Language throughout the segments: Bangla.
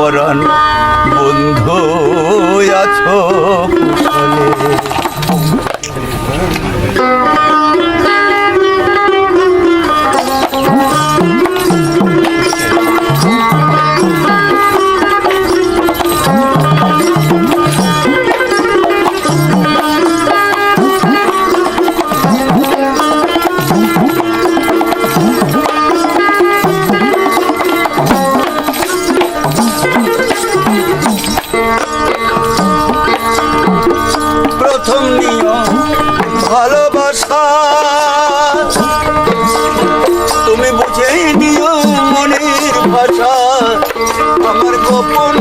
পরাণ বন্ধু আছো কুশলে। আমার গোপন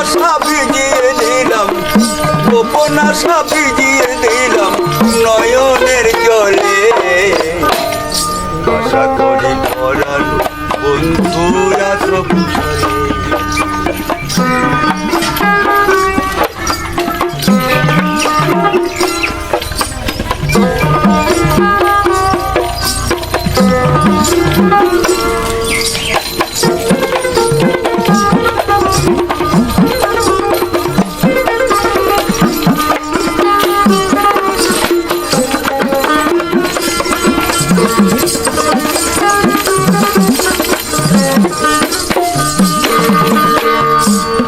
আশা ভিজিয়ে দিলাম। গোপন আশা ভিজিয়ে দিলাম নয়নের জলে। আশা করি পরাণ বন্ধুরা আছো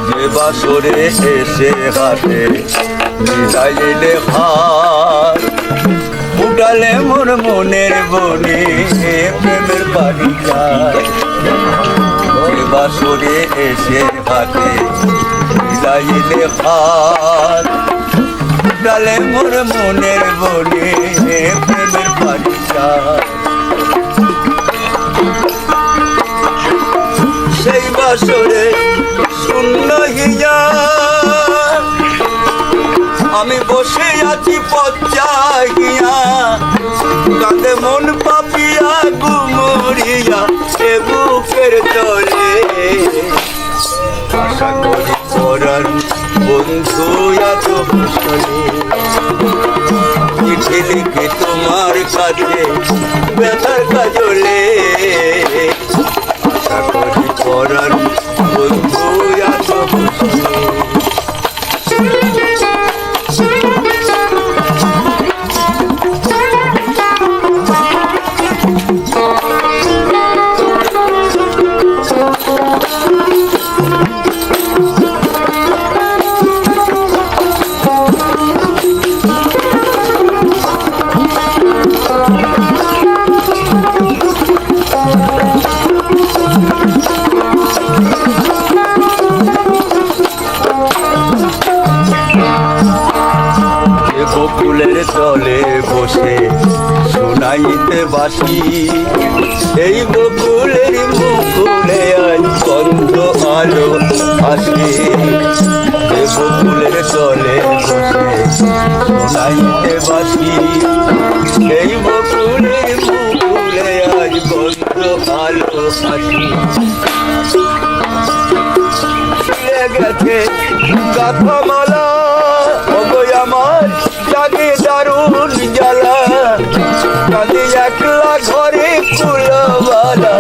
যে বাসরে এসে হাতে মিলাইলে ভার ফুটালে মোর মনের বনে প্রেমের বাড়িটা যে বাসরে এসে হাতে মিলাইলে ভার ফুটালে মোর মনের বনে প্রেমের বাড়িটা বাসরে শূন্য হিয়া। আমি বসে আছি পচাইয়া কাঁদে মন পাপিয়া গুমরিয়া সে বুকের তলে। আশা করি পরাণ বন্ধু এত চিঠি লিখে তোমার কাছে ব্যথার কাজলে বকুলের তলে বসে শোনাইতে বাসি। এই বকুলের মুকুলে আজ গন্ধ আলো আসে। বকুলের তলে বসে শোনাইতে বাসি। এই আসে ছিঁড়ে গেছে গাথামালা ওগো আমার জাগে দারুণ জ্বালা কাঁদি একলা ঘরে কুলবালা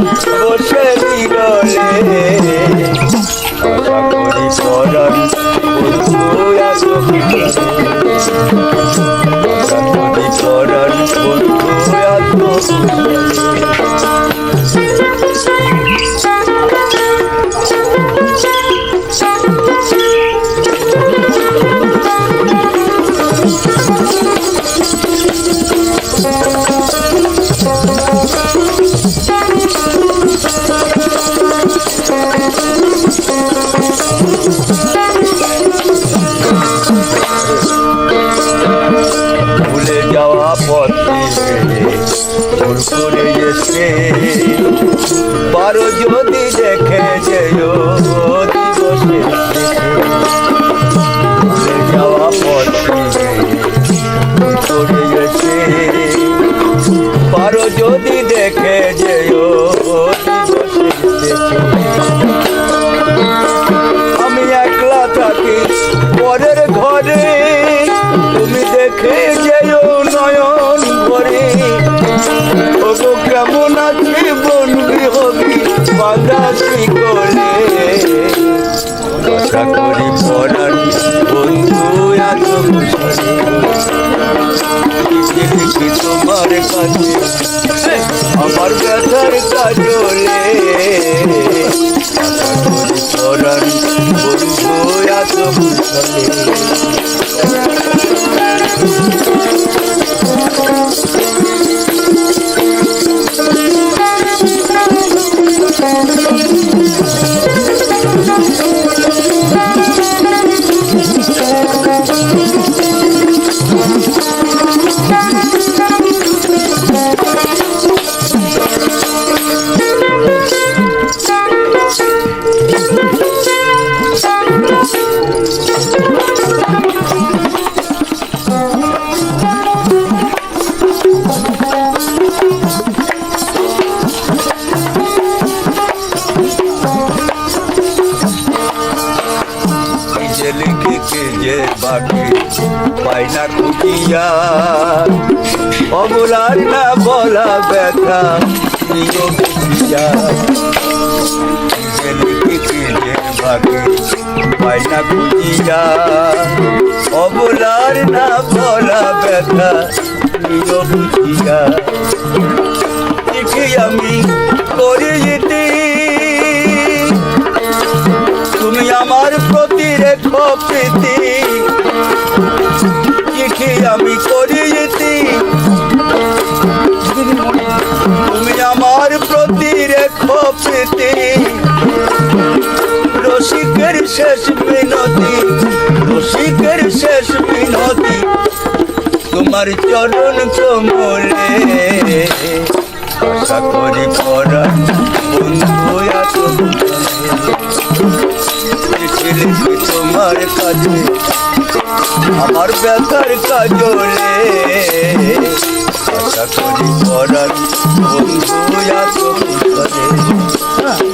আমার ব্যথার আশা পরাণ বন্ধু এত লিখে কে যে বাকি পাইনা খুঁটিয়া অবলার না বলা ব্যথা প্রিয় বুঝিয়া লিখে কে যে বাকি পাইনা খুঁজিয়া অবলার না বলা ব্যথা প্রিয় বুঝিয়া আমি করে যেতে আমার প্রতি রেখো প্রীতি। চিঠি আমি করি যেতি তুমি আমার প্রতি রেখো প্রীতি। রসিকের শেষ মিনতি রসিকের শেষ মিনতি তোমার চরণ কমলে আশা করি পরা বন্ধু এত ব্যথার কাজে আমার ব্যথার কাজলে আশা করি করার বন্ধু এত করে